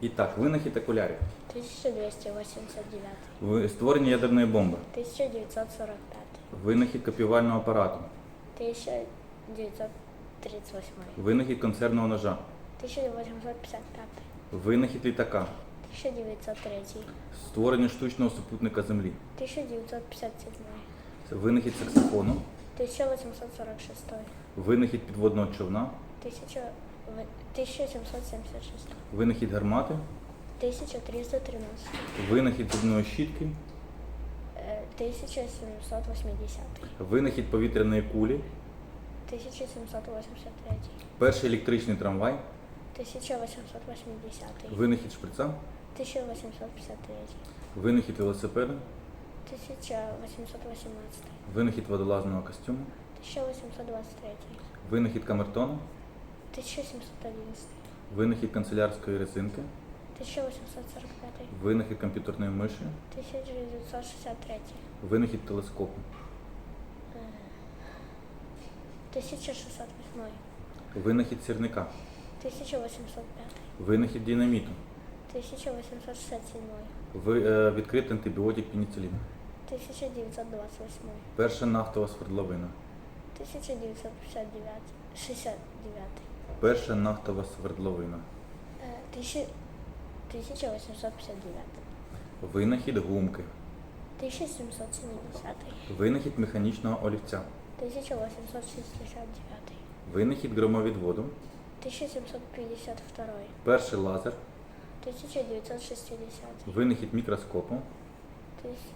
І так, винахід окулярів. 1289, Ви- Створення ядерної бомби. 1945, Винахід копіювального апарату. 1938, Винахід консервного ножа. 1855, Винахід літака. 1903, Створення штучного супутника Землі. 1957, Винахід саксофону. 1846, Винахід підводного човна. 1000 ви- 1776, Винахід гармати. 1313, Винахід зубної щітки. е, 1780, Винахід повітряної кулі. 1783, Перший електричний трамвай. 1880, Винахід шприца. 1853, Винахід велосипеда. 1818, Винахід водолазного костюму. 1823, Винахід камертону. 1711, Винахід канцелярської резинки. 1845, Винахід комп'ютерної миші. 1963, Винахід телескопу. е, 1608, Винахід сірника. 1805, Винахід динаміту. 1867, Ви, е, відкритий антибіотик пеніцилін. 1928, Перша нафтова свердловина. 1959, 69, Перша нафтова свердловина. е, 1000 1859, Винахід гумки. 1770, Винахід механічного олівця. 1869, Винахід громовідводу. 1752, Перший лазер. 1960, Винахід мікроскопу. тис-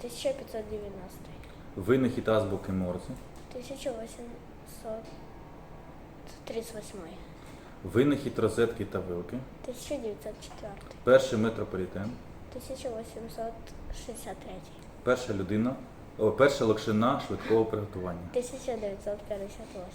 1590, Винахід азбуки Морзе. 1838, Винахід розетки та вилки. 1904, Перший метрополітен. 1863, Перша людина. О, перша локшина швидкого приготування. 1958,